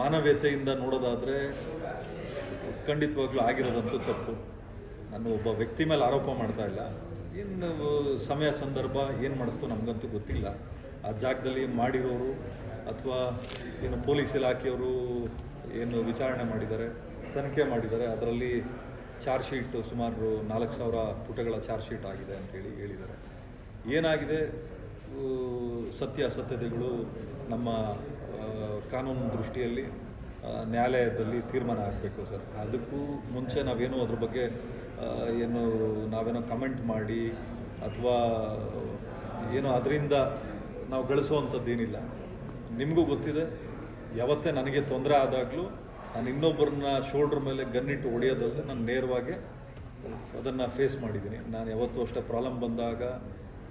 ಮಾನವೀಯತೆಯಿಂದ ನೋಡೋದಾದರೆ ಖಂಡಿತವಾಗ್ಲೂ ಆಗಿರೋದಂತೂ ತಪ್ಪು. ನಾನು ಒಬ್ಬ ವ್ಯಕ್ತಿ ಮೇಲೆ ಆರೋಪ ಮಾಡ್ತಾ ಇಲ್ಲ. ಇನ್ನು ಸಮಯ ಸಂದರ್ಭ ಏನು ಮಾಡಿಸ್ತು ನಮಗಂತೂ ಗೊತ್ತಿಲ್ಲ. ಆ ಜಾಗದಲ್ಲಿ ಮಾಡಿರೋರು ಅಥವಾ ಏನು ಪೊಲೀಸ್ ಇಲಾಖೆಯವರು ಏನು ವಿಚಾರಣೆ ಮಾಡಿದ್ದಾರೆ, ತನಿಖೆ ಮಾಡಿದ್ದಾರೆ, ಅದರಲ್ಲಿ ಚಾರ್ಜ್ ಶೀಟ್ ಸುಮಾರು ನಾಲ್ಕು ಸಾವಿರ ಪುಟಗಳ ಚಾರ್ಜ್ ಶೀಟ್ ಆಗಿದೆ ಅಂತೇಳಿ ಹೇಳಿದ್ದಾರೆ. ಏನಾಗಿದೆ? ಸತ್ಯ ಸತ್ಯತೆಗಳು ನಮ್ಮ ಕಾನೂನು ದೃಷ್ಟಿಯಲ್ಲಿ ನ್ಯಾಯಾಲಯದಲ್ಲಿ ತೀರ್ಮಾನ ಆಗಬೇಕು ಸರ್. ಅದಕ್ಕೂ ಮುಂಚೆ ನಾವೇನು ಅದ್ರ ಬಗ್ಗೆ ಏನು, ನಾವೇನೋ ಕಮೆಂಟ್ ಮಾಡಿ ಅಥವಾ ಏನೋ ಅದರಿಂದ ನಾವು ಗಳಿಸುವಂಥದ್ದೇನಿಲ್ಲ ನಿಮಗೂ ಗೊತ್ತಿದೆ, ಯಾವತ್ತೇ ನನಗೆ ತೊಂದರೆ ಆದಾಗಲೂ ನಾನು ಇನ್ನೊಬ್ಬರನ್ನ ಶೋಲ್ಡ್ರ್ ಮೇಲೆ ಗನ್ನಿಟ್ಟು ಹೊಡೆಯೋದಲ್ಲದೆ ನಾನು ನೇರವಾಗಿ ಅದನ್ನು ಫೇಸ್ ಮಾಡಿದ್ದೀನಿ. ನಾನು ಯಾವತ್ತೂ ಅಷ್ಟೇ ಪ್ರಾಬ್ಲಮ್ ಬಂದಾಗ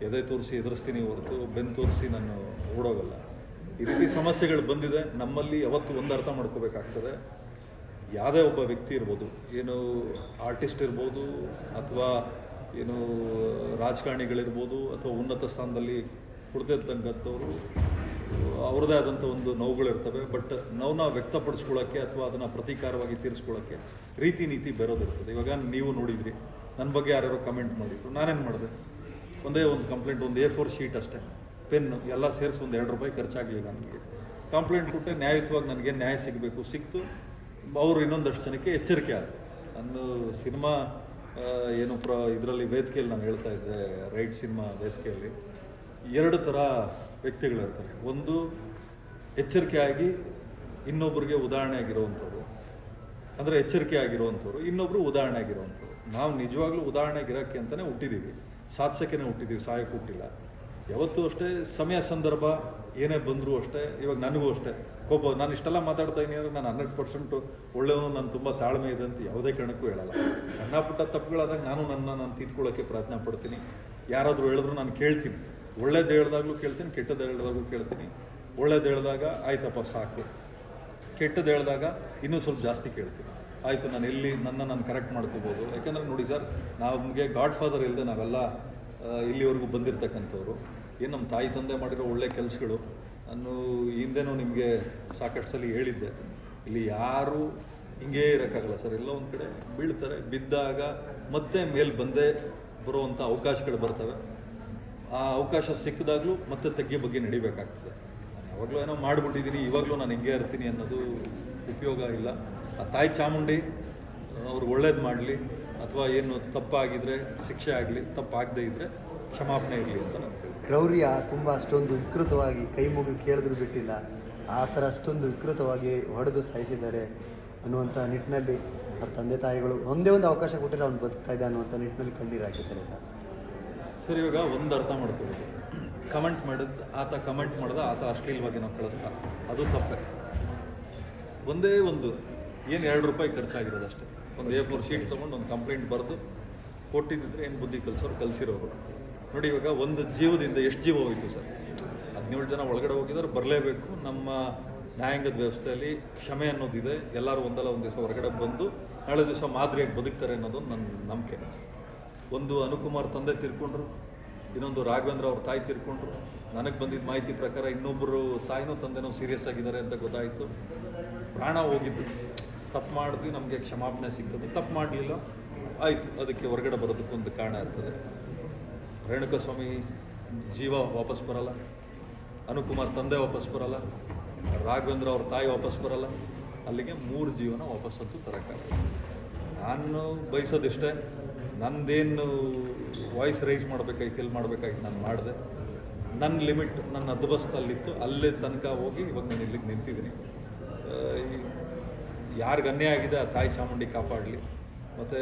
ಎದೆ ತೋರಿಸಿ ಎದುರಿಸ್ತೀನಿ ಹೊರತು ಬೆನ್ನು ತೋರಿಸಿ ನಾನು ಓಡೋಗಲ್ಲ. ಈ ರೀತಿ ಸಮಸ್ಯೆಗಳು ಬಂದಿದೆ, ನಮ್ಮಲ್ಲಿ ಯಾವತ್ತು ಒಂದು ಅರ್ಥ ಮಾಡ್ಕೋಬೇಕಾಗ್ತದೆ. ಯಾವುದೇ ಒಬ್ಬ ವ್ಯಕ್ತಿ ಇರ್ಬೋದು, ಏನು ಆರ್ಟಿಸ್ಟ್ ಇರ್ಬೋದು, ಅಥವಾ ಏನು ರಾಜಕಾರಣಿಗಳಿರ್ಬೋದು, ಅಥವಾ ಉನ್ನತ ಸ್ಥಾನದಲ್ಲಿ ಕುಡ್ದಿರ್ತಕ್ಕಂಥವ್ರು ಅವ್ರದ್ದೇ ಆದಂಥ ಒಂದು ನೋವುಗಳಿರ್ತವೆ ಬಟ್ ನೋವನ್ನ ವ್ಯಕ್ತಪಡಿಸ್ಕೊಳ್ಳೋಕ್ಕೆ ಅಥವಾ ಅದನ್ನು ಪ್ರತೀಕಾರವಾಗಿ ತೀರಿಸ್ಕೊಳ್ಳೋಕ್ಕೆ ರೀತಿ ನೀತಿ ಬೇರೋದಿರ್ತದೆ. ಇವಾಗ ನೀವು ನೋಡಿದ್ರಿ ನನ್ನ ಬಗ್ಗೆ ಯಾರ್ಯಾರೋ ಕಮೆಂಟ್ ಮಾಡಿದ್ರು. ನಾನೇನು ಮಾಡಿದೆ? ಒಂದೇ ಒಂದು ಕಂಪ್ಲೇಂಟ್ ಒಂದು ಎ ಫೋರ್ ಶೀಟ್ ಅಷ್ಟೇ. ಪೆನ್ನು ಎಲ್ಲ ಸೇರಿಸಿ ಒಂದು ಎರಡು ರೂಪಾಯಿ ಖರ್ಚಾಗಲಿಲ್ಲ ನನಗೆ ಕಂಪ್ಲೇಂಟ್ ಕೊಟ್ಟೆ ನ್ಯಾಯಯುತವಾಗಿ ನನಗೆ ನ್ಯಾಯ ಸಿಗಬೇಕು. ಸಿಕ್ತು. ಅವರು ಇನ್ನೊಂದಷ್ಟು ಜನಕ್ಕೆ ಎಚ್ಚರಿಕೆ ಆದರು. ನಾನು ಸಿನಿಮಾ ಏನು ಪ್ರ, ಇದರಲ್ಲಿ ವೇದಿಕೆಯಲ್ಲಿ ನಾನು ಹೇಳ್ತಾ ಇದ್ದೆ, ರೈಟ್ ಸಿನಿಮಾ ವೇದಿಕೆಯಲ್ಲಿ. ಎರಡು ಥರ ವ್ಯಕ್ತಿಗಳಿರ್ತಾರೆ ಒಂದು ಎಚ್ಚರಿಕೆಯಾಗಿ ಇನ್ನೊಬ್ಬರಿಗೆ ಉದಾಹರಣೆ ಆಗಿರುವಂಥವ್ರು. ಅಂದರೆ ಎಚ್ಚರಿಕೆ ಆಗಿರುವಂಥವ್ರು. ಇನ್ನೊಬ್ಬರು ಉದಾಹರಣೆ ಆಗಿರುವಂಥವ್ರು. ನಾವು ನಿಜವಾಗ್ಲೂ ಉದಾಹರಣೆಗಿರೋಕ್ಕೆ ಅಂತಲೇ ಹುಟ್ಟಿದ್ದೀವಿ ಸಾಧಿಸೋಕ್ಕೇ ಹುಟ್ಟಿದ್ದೀವಿ ಸಹಾಯಕ್ಕೆ ಹುಟ್ಟಿಲ್ಲ. ಯಾವತ್ತೂ ಅಷ್ಟೇ ಸಮಯ ಸಂದರ್ಭ, ಏನೇ ಬಂದರೂ ಅಷ್ಟೇ, ಇವಾಗ ನನಗೂ ಅಷ್ಟೇ. ಕೋಪ, ನಾನು ಇಷ್ಟೆಲ್ಲ ಮಾತಾಡ್ತಾ ಇದ್ದೀನಿ ಅಂದರೆ ನಾನು ಹಂಡ್ರೆಡ್ ಪರ್ಸೆಂಟು ಒಳ್ಳೆಯವನು, ನಾನು ತುಂಬ ತಾಳ್ಮೆ ಇದೆ ಅಂತ ಯಾವುದೇ ಕಾರಣಕ್ಕೂ ಹೇಳಲ್ಲ. ಸಣ್ಣ ಪುಟ್ಟ ತಪ್ಪುಗಳಾದಾಗ ನಾನು ನನ್ನ, ನಾನು ತಿದ್ಕೊಳ್ಳೋಕ್ಕೆ ಪ್ರಯತ್ನ ಪಡ್ತೀನಿ. ಯಾರಾದರೂ ಹೇಳಿದ್ರು ನಾನು ಕೇಳ್ತೀನಿ. ಒಳ್ಳೇದು ಹೇಳ್ದಾಗಲೂ ಕೇಳ್ತೀನಿ ಕೆಟ್ಟದ್ದು ಹೇಳ್ದಾಗಲೂ ಕೇಳ್ತೀನಿ. ಒಳ್ಳೇದು ಹೇಳಿದಾಗ, ಆಯ್ತಪ್ಪ, ಸಾಕು. ಕೆಟ್ಟದ್ದು ಹೇಳಿದಾಗ ಇನ್ನೂ ಸ್ವಲ್ಪ ಜಾಸ್ತಿ ಕೇಳ್ತೀನಿ. ಆಯಿತು, ನಾನು ಎಲ್ಲಿ, ನನ್ನ, ನಾನು ಕರೆಕ್ಟ್ ಮಾಡ್ಕೋಬೋದು. ಯಾಕೆಂದರೆ ನೋಡಿ ಸರ್, ನಮಗೆ ಗಾಡ್ ಫಾದರ್ ಇಲ್ಲದೆ ನಾವೆಲ್ಲ ಇಲ್ಲಿವರೆಗೂ ಬಂದಿರತಕ್ಕಂಥವ್ರು. ಏನು ನಮ್ಮ ತಾಯಿ ತಂದೆ ಮಾಡಿರೋ ಒಳ್ಳೆ ಕೆಲಸಗಳು. ನಾನು ಹಿಂದೆನೂ ನಿಮಗೆ ಸಾಕಷ್ಟು ಸಲ ಹೇಳಿದ್ದೆ. ಇಲ್ಲಿ ಯಾರೂ ಹಿಂಗೆ ಇರೋಕ್ಕಾಗಲ್ಲ ಸರ್. ಎಲ್ಲ ಒಂದು ಕಡೆ ಬೀಳ್ತಾರೆ. ಬಿದ್ದಾಗ ಮತ್ತೆ ಮೇಲೆ ಬಂದೇ ಬರುವಂಥ ಅವಕಾಶಗಳು ಬರ್ತವೆ. ಆ ಅವಕಾಶ ಸಿಕ್ಕಿದಾಗಲೂ ಮತ್ತೆ ತಗ್ಗೆ ಬಗ್ಗೆ ನಡಿಬೇಕಾಗ್ತದೆ. ನಾನು ಯಾವಾಗಲೂ ಏನೋ ಮಾಡಿಬಿಟ್ಟಿದ್ದೀನಿ ಇವಾಗಲೂ ನಾನು ಹಿಂಗೆ ಇರ್ತೀನಿ ಅನ್ನೋದು ಉಪಯೋಗ ಇಲ್ಲ. ಆ ತಾಯಿ ಚಾಮುಂಡಿ ಅವ್ರಿಗೆ ಒಳ್ಳೇದು ಮಾಡಲಿ ಅಥವಾ ಏನು ತಪ್ಪಾಗಿದ್ರೆ ಶಿಕ್ಷೆ ಆಗಲಿ ತಪ್ಪಾಗದೇ ಇದ್ದರೆ ಕ್ಷಮಾಪಣೆ ಇರಲಿ ಅಂತ ನಾನು ಕ್ರೌರ್ಯ ತುಂಬ ಅಷ್ಟೊಂದು ವಿಕೃತವಾಗಿ ಕೈ ಮುಗಿದು ಕೇಳಿದ್ರು ಬಿಟ್ಟಿಲ್ಲ. ಆ ಥರ ಅಷ್ಟೊಂದು ವಿಕೃತವಾಗಿ ಹೊಡೆದು ಸಾಯಿಸಿದ್ದಾರೆ ಅನ್ನುವಂಥ ನಿಟ್ಟಿನಲ್ಲಿ ಅವ್ರ ತಂದೆ ತಾಯಿಗಳು ಒಂದೇ ಒಂದು ಅವಕಾಶ ಕೊಟ್ಟರೆ ಅವ್ನು ಬದುಕ್ತಾ ಇದೆ ಅನ್ನುವಂಥ ನಿಟ್ಟಿನಲ್ಲಿ ಕಣ್ಣೀರು ಹಾಕಿದ್ದಾರೆ ಸರ್. ಸರ್ ಇವಾಗ ಒಂದು ಅರ್ಥ ಮಾಡ್ಕೋಬೇಕು ಕಮೆಂಟ್ ಮಾಡಿದ ಆತ ಕಮೆಂಟ್ ಮಾಡ್ದ ಆತ ಅಶ್ಲೀಲವಾಗಿ ನಾವು ಕಳಿಸ್ತಾ ಅದು ತಪ್ಪೆ. ಒಂದೇ ಒಂದು. ಏನು ಎರಡು ರೂಪಾಯಿ ಖರ್ಚಾಗಿರೋದು ಅಷ್ಟೇ. ಒಂದು ಎ ಫೋರ್ ಶೀಟ್ ತೊಗೊಂಡು ಒಂದು ಕಂಪ್ಲೇಂಟ್ ಬರೆದು ಕೊಟ್ಟಿದ್ದರೆ ಏನು ಬುದ್ಧಿ ಕಲಿಸೋರು ಕಲಿಸಿರೋರು. ನೋಡಿ ಇವಾಗ ಒಂದು ಜೀವದಿಂದ ಎಷ್ಟು ಜೀವ ಹೋಯಿತು ಸರ್? ಹದಿನೇಳು ಜನ ಒಳಗಡೆ ಹೋಗಿದ್ದಾರೆ, ಬರಲೇಬೇಕು. ನಮ್ಮ ನ್ಯಾಯಾಂಗದ ವ್ಯವಸ್ಥೆಯಲ್ಲಿ ಕ್ಷಮೆ ಅನ್ನೋದಿದೆ. ಎಲ್ಲರೂ ಒಂದಲ್ಲ ಒಂದು ದಿವಸ ಹೊರಗಡೆ ಬಂದು ನಾಳೆ ದಿವಸ ಮಾದರಿಯಾಗಿ ಬದುಕ್ತಾರೆ ಅನ್ನೋದು ನನ್ನ ನಂಬಿಕೆ. ಒಂದು ಅನುಕುಮಾರ್ ತಂದೆ ತಿರ್ಕೊಂಡ್ರು, ಇನ್ನೊಂದು ರಾಘವೇಂದ್ರ ಅವ್ರ ತಾಯಿ ತಿರ್ಕೊಂಡ್ರು. ನನಗೆ ಬಂದಿದ್ದ ಮಾಹಿತಿ ಪ್ರಕಾರ ಇನ್ನೊಬ್ಬರು ತಾಯಿನೋ ತಂದೆನೋ ಸೀರಿಯಸ್ ಆಗಿದ್ದಾರೆ ಅಂತ ಗೊತ್ತಾಯಿತು. ಪ್ರಾಣ ಹೋಗಿದ್ದು. ತಪ್ಪು ಮಾಡಿದ್ವಿ, ನಮಗೆ ಕ್ಷಮಾಪಣೆ ಸಿಗ್ತದೆ. ತಪ್ಪು ಮಾಡಲಿಲ್ಲ, ಆಯಿತು, ಅದಕ್ಕೆ ಹೊರಗಡೆ ಬರೋದಕ್ಕೊಂದು ಕಾರಣ ಇರ್ತದೆ ರೇಣುಕಸ್ವಾಮಿ ಜೀವ ವಾಪಸ್ ಬರಲ್ಲ, ಅನುಕುಮಾರ್ ತಂದೆ ವಾಪಸ್ ಬರಲ್ಲ, ರಾಘವೇಂದ್ರ ಅವ್ರ ತಾಯಿ ವಾಪಸ್ ಬರಲ್ಲ, ಅಲ್ಲಿಗೆ ಮೂರು ಜೀವನ ವಾಪಸ್ಸಂತೂ ತರೋಕ್ಕಾಗಲ್ಲ ನಾನು ಬಯಸೋದಿಷ್ಟೇ, ನಂದೇನು ವಾಯ್ಸ್ ರೈಸ್ ಮಾಡಬೇಕಾಯ್ತು ಎಲ್ಲಿ ಮಾಡಬೇಕಾಯ್ತು, ನಾನು ಮಾಡಿದೆ. ನನ್ನ ಲಿಮಿಟ್, ನನ್ನ ಅದ್ಬಸ್ತಲ್ಲಿತ್ತು ಅಲ್ಲೇ ತನಕ ಹೋಗಿ ಇವಾಗ ನಾನು ಇಲ್ಲಿಗೆ ನಿಂತಿದ್ದೀನಿ. ಯಾರಿಗೆ ಅನ್ಯಾಯ ಆಗಿದೆ ಆ ತಾಯಿ ಚಾಮುಂಡಿ ಕಾಪಾಡಲಿ. ಮತ್ತು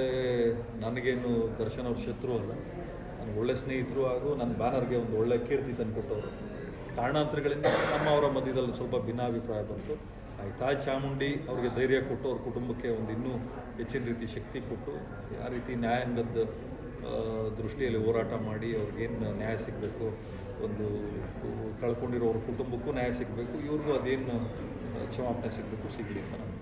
ನನಗೇನು ದರ್ಶನ್ ಅವ್ರ ಶತ್ರು ಅಲ್ಲ. ನನ್ನ ಒಳ್ಳೆ ಸ್ನೇಹಿತರು ಹಾಗೂ ನನ್ನ ಬ್ಯಾನರ್ಗೆ ಒಂದು ಒಳ್ಳೆ ಕೀರ್ತಿ ತಂದುಕೊಟ್ಟವರು ಕಾರಣಾಂತರಗಳಿಂದ ನಮ್ಮ ಅವರ ಮಧ್ಯದಲ್ಲಿ ಸ್ವಲ್ಪ ಭಿನ್ನಾಭಿಪ್ರಾಯ ಬಂತು. ಆ ತಾಯಿ ಚಾಮುಂಡಿ ಅವ್ರಿಗೆ ಧೈರ್ಯ ಕೊಟ್ಟು ಅವ್ರ ಕುಟುಂಬಕ್ಕೆ ಒಂದು ಇನ್ನೂ ಹೆಚ್ಚಿನ ರೀತಿ ಶಕ್ತಿ ಕೊಟ್ಟು ಯಾವ ರೀತಿ ನ್ಯಾಯಾಂಗದ ದೃಷ್ಟಿಯಲ್ಲಿ ಹೋರಾಟ ಮಾಡಿ ಅವ್ರಿಗೇನು ನ್ಯಾಯ ಸಿಗಬೇಕು, ಒಂದು ಕಳ್ಕೊಂಡಿರೋ ಅವ್ರ ಕುಟುಂಬಕ್ಕೂ ನ್ಯಾಯ ಸಿಗಬೇಕು, ಇವ್ರಿಗೂ ಅದೇನು, ಕ್ಷಮಾಪಣೆ ಸಿಗಬೇಕು, ಸಿಗಲಿ ಅಂತ ನಾನು